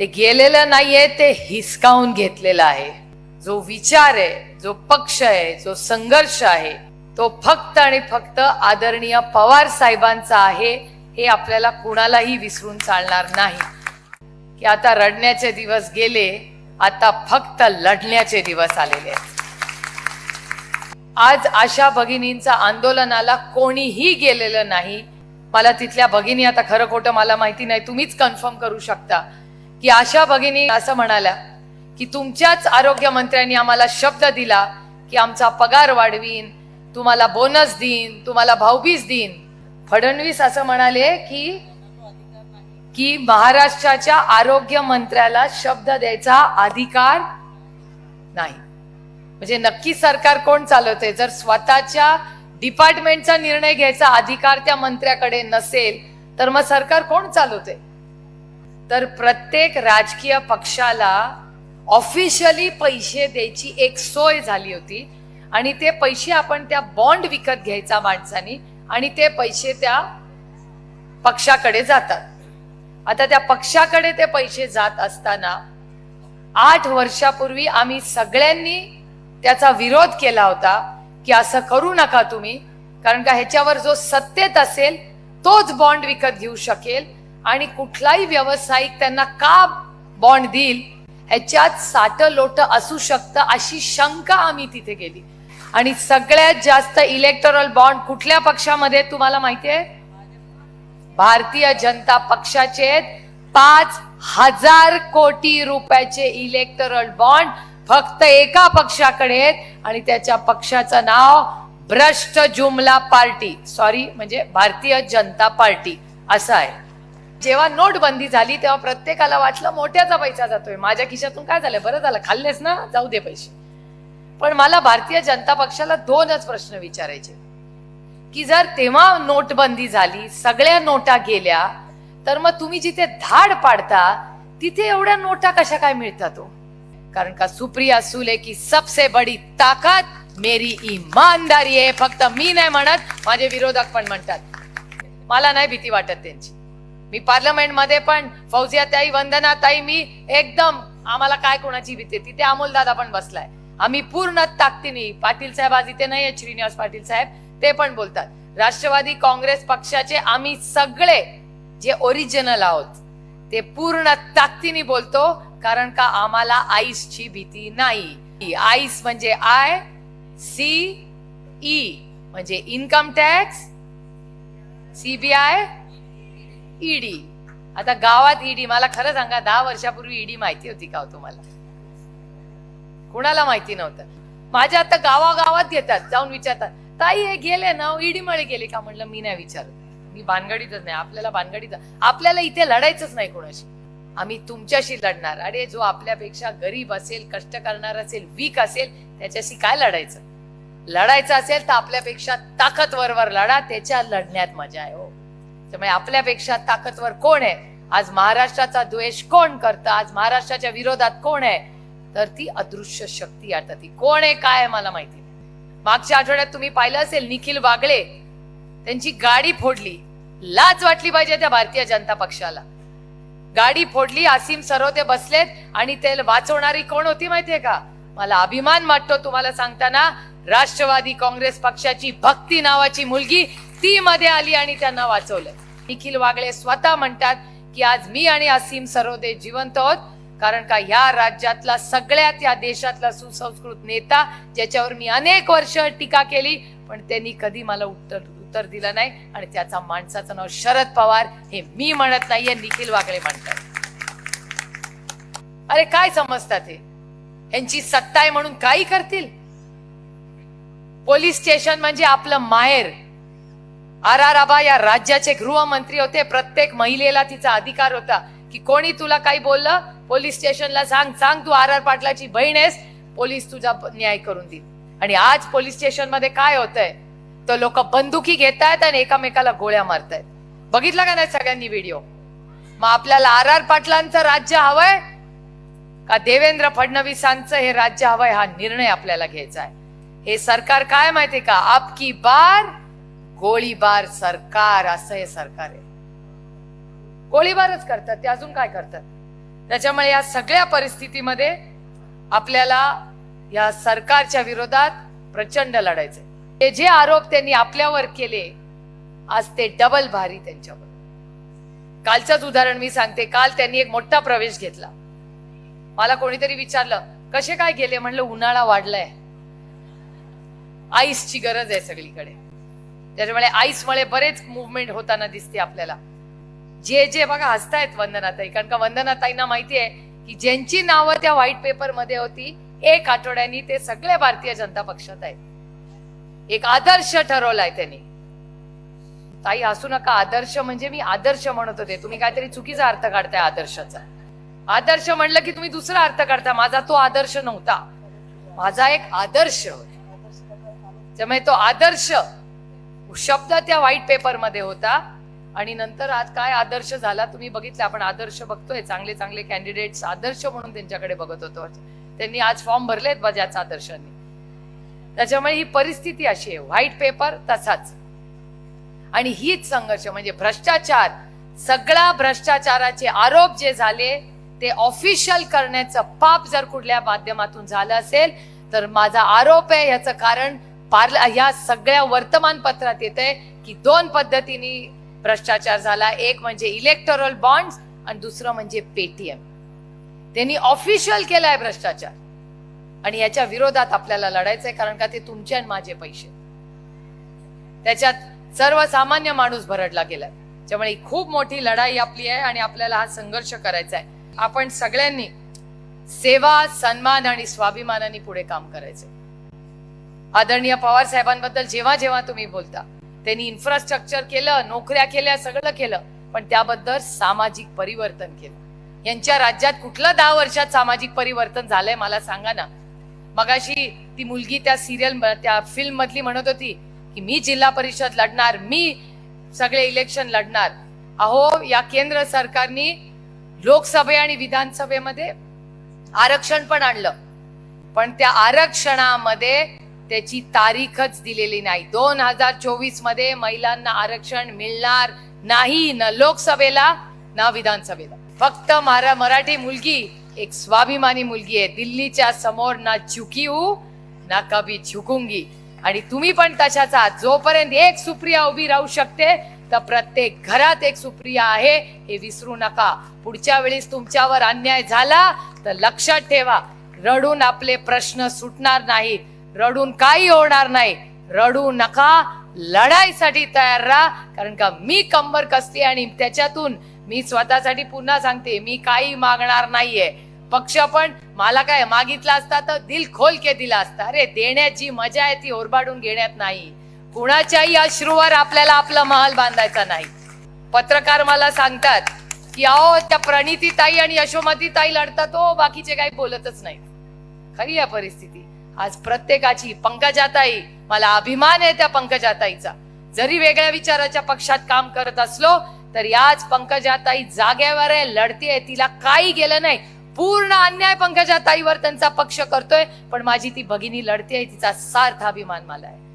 ते गेलेलं नाहीये ते हिसकावून घेतलेलं आहे. जो विचार आहे जो पक्ष आहे जो संघर्ष आहे तो फक्त आणि फक्त आदरणीय पवार साहेबांचा आहे हे आपल्याला कुणालाही विसरून चालणार नाही. की आता रडण्याचे दिवस गेले आता फक्त लढण्याचे दिवस आलेले आहेत. आज आशा भगिनींचा आंदोलनाला कोणीही गेलेलं नाही. मला तिथल्या भगिनी आता खरं खोटं मला माहिती नाही तुम्हीच कन्फर्म करू शकता. की आशा भगिनी असं म्हणाल्या की तुमच्याच आरोग्यमंत्र्यांनी आम्हाला शब्द दिला की आमचा पगार वाढवीन तुम्हाला बोनस देईन तुम्हाला भाऊबीज देईन. फडणवीस असं म्हणाले की की महाराष्ट्राच्या आरोग्य मंत्र्याला शब्द द्यायचा अधिकार नाही. म्हणजे नक्की सरकार कोण चालवते जर स्वतःच्या डिपार्टमेंटचा निर्णय घ्यायचा अधिकार त्या मंत्र्याकडे नसेल तर मग सरकार कोण चालवते तर प्रत्येक राजकीय पक्षाला ऑफिशियली पैसे द्यायची एक सोय झाली होती. आणि ते पैसे आपण त्या बॉन्ड विकत घ्यायचा माणसानी आणि ते पैसे त्या पक्षाकडे जातात. आता त्या पक्षाकडे ते पैसे जात असताना आठ वर्षापूर्वी आम्ही सगळ्यांनी त्याचा विरोध केला होता की असं करू नका तुम्ही कारण का ह्याच्यावर जो सत्तेत असेल तोच बॉन्ड विकत घेऊ शकेल. आणि कुठलाही व्यावसायिक त्यांना का बॉन्ड देईल ह्याच्यात साठ लोट असू शकतं अशी शंका आम्ही तिथे गेली आणि सगळ्यात जास्त इलेक्टोरल बॉन्ड कुठल्या पक्षामध्ये तुम्हाला माहिती आहे? भारतीय जनता पक्षाचे पाच हजार कोटी रुपयाचे इलेक्टोरल बॉन्ड फक्त एका पक्षाकडे आणि त्याच्या पक्षाचं नाव भ्रष्ट जुमला पार्टी. सॉरी म्हणजे भारतीय जनता पार्टी असं आहे. जेव्हा नोटबंदी झाली तेव्हा प्रत्येकाला वाटलं मोठ्याचा पैसा जातोय. माझ्या खिशातून काय झालं? बरं झालं खाल्लेस ना? जाऊ दे पैसे. पण मला भारतीय जनता पक्षाला दोनच प्रश्न विचारायचे. की जर तेव्हा नोटबंदी झाली सगळ्या नोटा गेल्या तर मग तुम्ही जिथे धाड पाडता तिथे एवढ्या नोटा कशा काय मिळतात हो कारण का सुप्रिया सुले की सबसे बडी ताकद मेरी इमानदारी आहे. फक्त मी नाही म्हणत माझे विरोधक पण म्हणतात. मला नाही भीती वाटत त्यांची. मी पार्लमेंटमध्ये पण फौजिया ताई वंदना ताई मी एकदम आम्हाला काय कोणाची भीती आहे? तिथे अमोल दादा पण बसलाय. आम्ही पूर्ण ताकदीने पाटील साहेब आज इथे नाही आहेत श्रीनिवास पाटील साहेब ते पण बोलतात. राष्ट्रवादी काँग्रेस पक्षाचे आम्ही सगळे जे ओरिजिनल आहोत ते पूर्ण ताकदीने बोलतो कारण का आम्हाला आईसची भीती नाही. आईस म्हणजे आय सी ई म्हणजे इन्कम टॅक्स सीबीआय ईडी. आता गावात ईडी. मला खरं सांगा दहा वर्षापूर्वी ईडी माहिती होती का हो तुम्हाला? कुणाला माहिती नव्हतं? माझ्या आता गावागावात येतात जाऊन विचारतात. ताई हे गेले ना ईडी मळे गेले का? म्हणलं मी नाही विचारत. मी भानगडीतच नाही आपल्याला भानगडीत आपल्याला इथे लढायचंच नाही कोणाशी. आम्ही तुमच्याशी लढणार. अरे जो आपल्यापेक्षा गरीब असेल कष्ट करणार असेल वीक असेल त्याच्याशी काय लढायचं? लढायचं असेल तर आपल्यापेक्षा ताकदवरवर लढा. त्याच्या लढण्यात मजा आहे हो. त्यामुळे आपल्यापेक्षा ताकदवर कोण आहे? आज महाराष्ट्राचा द्वेष कोण करतं? आज महाराष्ट्राच्या विरोधात कोण आहे? तर ती अदृश्य शक्ती आता ती कोण आहे काय मला माहिती नाही. मागच्या आठवड्यात तुम्ही पाहिलं असेल निखिल वागळे त्यांची गाडी फोडली. लाच वाटली पाहिजे त्या भारतीय जनता पक्षाला. गाडी फोडली आसिम सरोदे बसलेत आणि ते वाचवणारी कोण होती माहितीये का? मला अभिमान वाटतो तुम्हाला सांगताना राष्ट्रवादी काँग्रेस पक्षाची भक्ती नावाची मुलगी ती मध्ये आली आणि त्यांना वाचवलं. निखिल वागळे स्वतः म्हणतात की आज मी आणि असीम सरोदे जिवंत आहोत कारण का ह्या राज्यातला सगळ्यात या देशातला सुसंस्कृत नेता ज्याच्यावर मी अनेक वर्ष टीका केली पण त्यांनी कधी मला उत्तर उत्तर दिलं नाही आणि त्याचा माणसाचं नाव शरद पवार हे मी म्हणत नाहीये निखिल वागळे म्हणतात. अरे काय समजतात हे? यांची सत्ता आहे म्हणून काही करतील? पोलीस स्टेशन म्हणजे आपलं माहेर. आर आर आबा या राज्याचे गृहमंत्री होते. प्रत्येक महिलेला तिचा अधिकार होता. की कोणी तुला काही बोललं पोलीस स्टेशनला सांग सांग तू आर आर पाटलाची बहीण आहेस पोलीस तुझा न्याय करून देईल आणि आज पोलीस स्टेशनमध्ये काय होतंय? तर लोक बंदुकी घेत आहेत आणि एकामेकाला गोळ्या मारतायत. बघितला का नाही सगळ्यांनी व्हिडिओ? मग आपल्याला आर आर पाटलांचं राज्य हवंय? का देवेंद्र फडणवीसांचं हे राज्य हवंय? हा निर्णय आपल्याला घ्यायचा आहे. हे सरकार काय माहितीये का? आपकी बार गोळीबार सरकार असं हे सरकार आहे. गोळीबारच करतात ते अजून काय करतात? त्याच्यामुळे या सगळ्या परिस्थितीमध्ये आपल्याला या सरकारच्या विरोधात प्रचंड लढायचं हे जे आरोप त्यांनी आपल्यावर केले आज ते डबल भारी त्यांच्यावर. कालचंच उदाहरण मी सांगते काल त्यांनी एक मोठा प्रवेश घेतला. मला कोणीतरी विचारलं कसे काय गेले? म्हणलं उन्हाळा वाढलाय. आईसची गरज आहे सगळीकडे. त्याच्यामुळे आईसमुळे बरेच मुवमेंट होताना दिसते आपल्याला. जे जे बघा हसतायत वंदनाताई कारण का वंदनाताईंना माहिती आहे की ज्यांची नावं त्या व्हाईट पेपरमध्ये होती एक आठवड्यानी ते सगळे भारतीय जनता पक्षात आहेत. एक आदर्श ठरवलाय त्यांनी. ताई हसू नका. आदर्श म्हणजे मी आदर्श म्हणत होते. तुम्ही काहीतरी चुकीचा अर्थ काढताय आदर्शाचा. आदर्श म्हणलं की तुम्ही दुसरा अर्थ काढता. माझा तो आदर्श नव्हता. माझा एक आदर्श. त्यामुळे तो आदर्श शब्द त्या व्हाईट पेपरमध्ये होता. आणि नंतर आज काय आदर्श झाला तुम्ही बघितलं आपण आदर्श बघतोय. चांगले चांगले कॅन्डिडेट्स आदर्श म्हणून त्यांच्याकडे बघत होतो. त्यांनी आज फॉर्म भरलेत बजाज आदर्शांनी. त्याच्यामुळे ही परिस्थिती अशी आहे. व्हाईट पेपर तसाच. आणि हीच संघर्ष म्हणजे भ्रष्टाचार. सगळा भ्रष्टाचाराचे आरोप जे झाले ते ऑफिशियल करण्याचं पाप जर कुठल्या माध्यमातून झालं असेल तर माझा आरोप आहे याचं कारण पार्ल ह्या सगळ्या वर्तमानपत्रात येत आहे की दोन पद्धतीने भ्रष्टाचार झाला. एक म्हणजे इलेक्टोरल बॉन्ड आणि दुसरं म्हणजे पेटीएम. त्यांनी ऑफिशियल केलाय भ्रष्टाचार. आणि याच्या विरोधात आपल्याला लढायचंय कारण का ते तुमचे आणि माझे पैसे. त्याच्यात सर्वसामान्य माणूस भरडला गेलाय. त्यामुळे खूप मोठी लढाई आपली आहे आणि आपल्याला हा संघर्ष करायचा आहे. आपण सगळ्यांनी सेवा सन्मान आणि स्वाभिमानाने पुढे काम करायचंय आदरणीय पवार साहेबांबद्दल जेव्हा जेव्हा तुम्ही बोलता त्यांनी इन्फ्रास्ट्रक्चर केलं नोकऱ्या केल्या सगळं केलं पण त्याबद्दल सामाजिक परिवर्तन केलं. यांच्या राज्यात कुठलं दहा वर्षात सामाजिक परिवर्तन झालंय मला सांगा ना. मगाशी ती मुलगी त्या सिरियल त्या फिल्म मधली म्हणत होती की मी जिल्हा परिषद लढणार मी सगळे इलेक्शन लढणार. अहो या केंद्र सरकारनी लोकसभे आणि विधानसभेमध्ये आरक्षण पण आणलं. पण त्या आरक्षणामध्ये त्याची तारीखच दिलेली नाही. दोन हजार चोवीसमध्ये महिलांना आरक्षण मिळणार नाही न लोकसभेला ना विधानसभेला. फक्त मारा मराठी मुलगी एक स्वाभिमानी मुलगी आहे. दिल्लीच्या समोर ना चुकी हू ना कभी झुकूंगी. आणि तुम्ही पण तशाच आहात जोपर्यंत एक सुप्रिया उभी राहू शकते तर प्रत्येक घरात एक सुप्रिया आहे हे विसरू नका. पुढच्या वेळेस तुमच्यावर अन्याय झाला तर लक्षात ठेवा रडून आपले प्रश्न सुटणार नाहीत रडून काही होणार नाही. रडू नका लढाईसाठी तयार राहा. कारण का मी कंबर कसली आणि त्याच्यातून मी स्वतःसाठी पुन्हा सांगते मी काही मागणार नाहीये. पक्ष पण मला काय मागितला असता तर दिल खोल के दिला असता. अरे देण्याची मजा आहे ती ओरबाडून घेण्यात नाही. कुणाच्याही अश्रूवर आपल्याला आपला महाल बांधायचा नाही. पत्रकार मला सांगतात की अहो त्या प्रणिती ताई आणि यशोमती ताई लढतात तो बाकीचे काही बोलतच नाही खरी आहे परिस्थिती. आज प्रत्येकाची पंकजाताई मला अभिमान आहे त्या पंकजाताईचा. जरी वेगळ्या विचाराच्या पक्षात काम करत असलो तर याच पंकजाताई जाग्यावर आहे लढतीये तिला काही गेलं नाही. पूर्ण अन्याय पंकजाताईवर त्यांचा पक्ष करतोय पण माझी ती भगिनी लढते तिचा सार्थ अभिमान मला आहे.